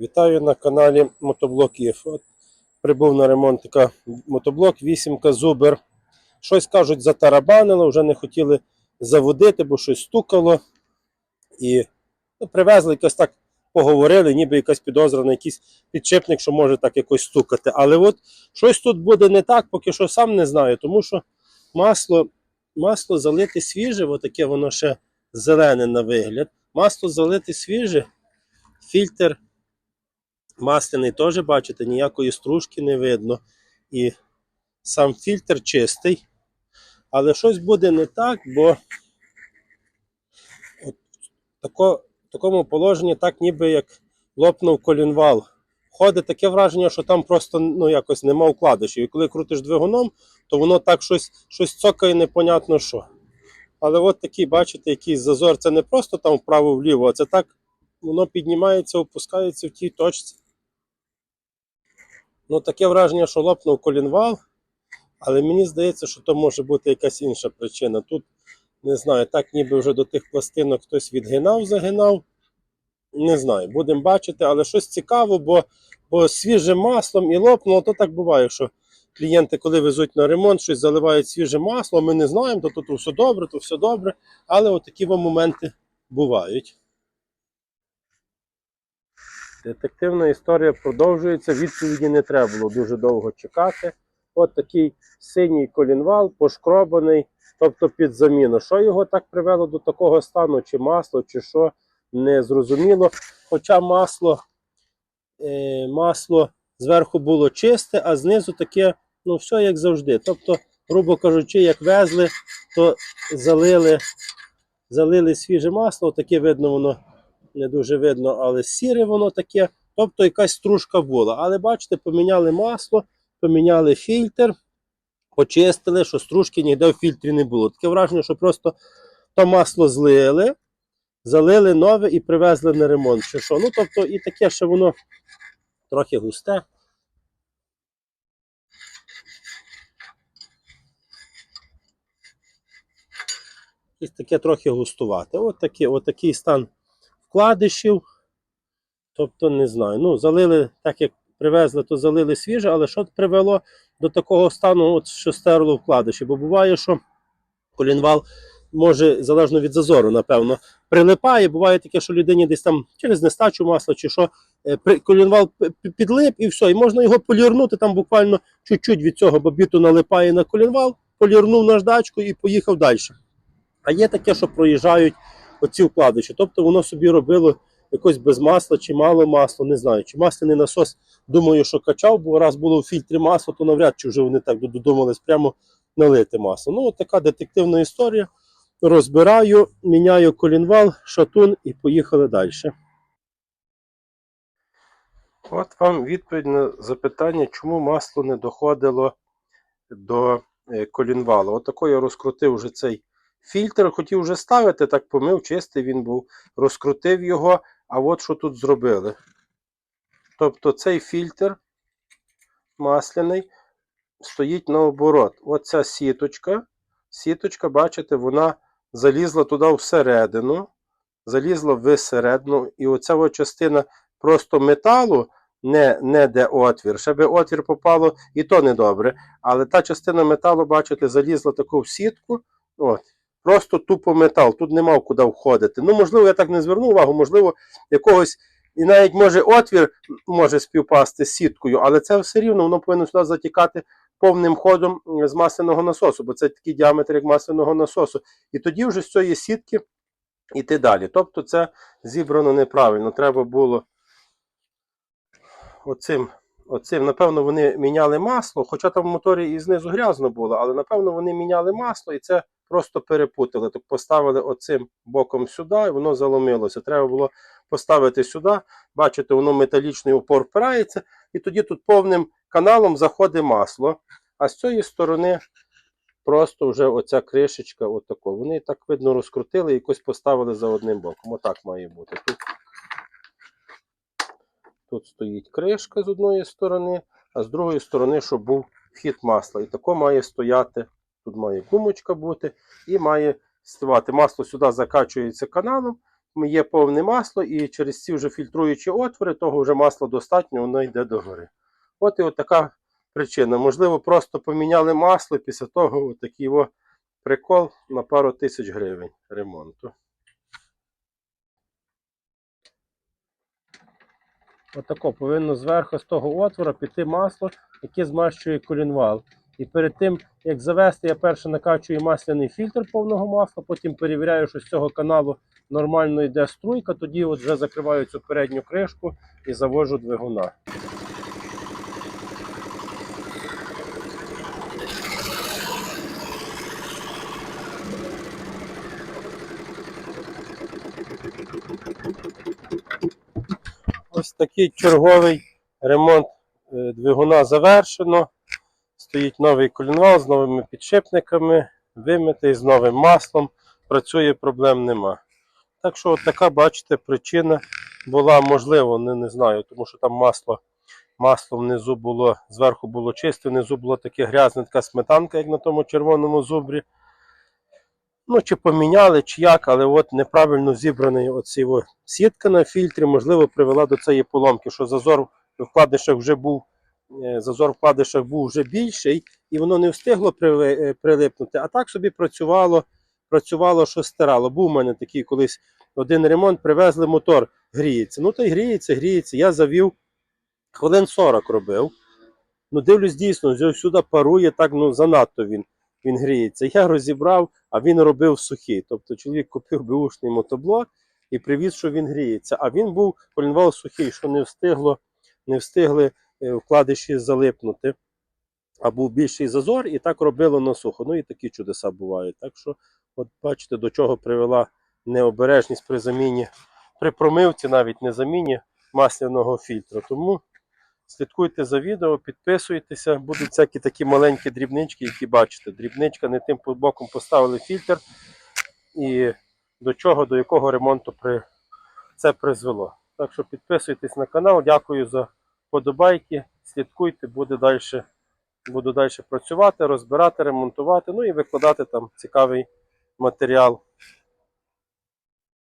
Вітаю на каналі Мотоблок. От Прибув на ремонт така мотоблок, вісімка Зубер. Щось кажуть, затарабанило, вже не хотіли заводити, бо щось стукало. І ну, привезли якось так поговорили, ніби якась підозра на якийсь підшипник, що може так якось стукати. Але от щось тут буде не так, поки що сам не знаю, тому що масло, масло залите свіже, отаке воно ще зелене на вигляд. Масло залите свіже, фільтр масляний теж, бачите, ніякої стружки не видно. І сам фільтр чистий. Але щось буде не так, бо от тако, в такому положенні, так ніби як лопнув колінвал. Ходить таке враження, що там просто ну, якось нема вкладишів. І коли крутиш двигуном, то воно так щось, щось цокає, непонятно що. Але от такий, бачите, якийсь зазор. Це не просто там вправо-вліво, а це так воно піднімається, опускається в тій точці. Ну, таке враження, що лопнув колінвал, але мені здається, що то може бути якась інша причина. Тут, не знаю, так ніби вже до тих пластинок хтось відгинав, загинав. Не знаю, будемо бачити, але щось цікаво, бо, бо свіжим маслом і лопнуло, то так буває, що клієнти, коли везуть на ремонт, щось заливають свіже масло, ми не знаємо, то тут все добре, то все добре. Але от такі моменти бувають. Детективна історія продовжується. Відповіді не треба було дуже довго чекати. От такий синій колінвал, пошкробаний, тобто під заміну. Що його так привело до такого стану, чи масло, чи що, не зрозуміло. Хоча масло, е, масло зверху було чисте, а знизу таке, ну, все як завжди. Тобто, грубо кажучи, як везли, то залили, залили свіже масло, таке видно воно не дуже видно, але сіре воно таке. Тобто якась стружка була. Але бачите, поміняли масло, поміняли фільтр, почистили, що стружки ніде в фільтрі не було. Таке враження, що просто то масло злили, залили нове і привезли на ремонт. Чи що. Ну, тобто, і таке, що воно трохи густе. І таке трохи густувате. От, такі, от такий стан вкладишів. Тобто, не знаю. Ну, залили, так як привезли, то залили свіже, але що привело до такого стану, от, що стерло вкладиші? Бо буває, що колінвал може, залежно від зазору, напевно, прилипає. Буває таке, що людині десь там через нестачу масла чи що, е, колінвал підлип і все. І можна його полірнути там буквально чуть-чуть від цього, бо біту налипає на колінвал, полірнув наждачку і поїхав далі. А є таке, що проїжджають оці вкладиші. Тобто воно собі робило якось без масла чи мало масла, не знаю. Чи масляний насос, думаю, що качав, бо раз було в фільтрі масло, то навряд чи вже вони так додумались прямо налити масло. Ну, от така детективна історія. Розбираю, міняю колінвал, шатун і поїхали далі. От вам відповідь на запитання, чому масло не доходило до е, колінвалу. От тако я розкрутив вже цей фільтр, хотів вже ставити, так помив, чистий він був, розкрутив його, а от що тут зробили. Тобто цей фільтр масляний стоїть наоборот. Оця сіточка, сіточка, бачите, вона залізла туди всередину, залізла всередину, і оця от частина просто металу, не, не де отвір. Ще би отвір попало, і то не добре. Але та частина металу, бачите, залізла таку в сітку. От. Просто тупо метал, тут нема куди входити. Ну, можливо, я так не звернув увагу, можливо, якогось. І навіть може отвір може співпасти з сіткою, але це все рівно воно повинно сюди затікати повним ходом з масляного насосу, бо це такий діаметр, як масляного насосу. І тоді вже з цієї сітки йти далі. Тобто це зібрано неправильно. Треба було оцим, оцим, напевно, вони міняли масло, хоча там в моторі і знизу грязно було, але напевно вони міняли масло і це просто перепутали. Так поставили оцим боком сюди, і воно заломилося. Треба було поставити сюди. Бачите, воно металічний упор впирається, і тоді тут повним каналом заходить масло. А з цієї сторони просто вже оця кришечка, отако. Вони так видно розкрутили і якось поставили за одним боком. Отак має бути. Тут Тут стоїть кришка з одної сторони, а з другої сторони, щоб був вхід масла. І тако має стояти. Тут має гумочка бути і має ставати. Масло сюди закачується каналом є повне масло, і через ці вже фільтруючі отвори, того вже масла достатньо, воно йде догори. От і от така причина. Можливо, просто поміняли масло, і після того такий о прикол на пару тисяч гривень ремонту. Отако повинно зверху з того отвора піти масло, яке змащує колінвал. І перед тим, як завести, я перше накачую масляний фільтр повного масла, потім перевіряю, що з цього каналу нормально йде струйка, тоді от вже закриваю цю передню кришку і завожу двигуна. Ось такий черговий ремонт е, двигуна завершено. Стоїть новий колінвал з новими підшипниками, вимитий з новим маслом. Працює, проблем нема. Так що, от така, бачите, причина була можливо, не, не знаю, тому що там масло, масло внизу було, зверху було чисте, внизу було таке грязне, така сметанка, як на тому червоному зубрі. Ну, чи поміняли, чи як, але от неправильно зібраний оцей сітка на фільтрі, можливо, привела до цієї поломки, що зазор в вкладишах вже був, зазор в вкладишах був вже більший, і воно не встигло е, прилипнути, а так собі працювало, працювало, що стирало. Був у мене такий колись один ремонт, привезли мотор, гріється. Ну, то й гріється, гріється. Я завів, хвилин 40 робив. Ну, дивлюсь, дійсно, сюди парує, так ну занадто він, він гріється. Я розібрав, а він робив сухий. Тобто чоловік купив беушний мотоблок і привіз, що він гріється. А він був колінвал сухий, що не встигло, не встигли е, вкладиші залипнути. А був більший зазор, і так робило на сухо. Ну і такі чудеса бувають. Так що, от бачите, до чого привела необережність при заміні, при промивці, навіть не заміні масляного фільтру. Тому слідкуйте за відео, підписуйтеся, будуть всякі такі маленькі дрібнички, які бачите. Дрібничка не тим боком поставили фільтр. І до чого, до якого ремонту при... це призвело. Так що підписуйтесь на канал, дякую за подобайки, слідкуйте, буде далі, буду далі працювати, розбирати, ремонтувати, ну і викладати там цікавий матеріал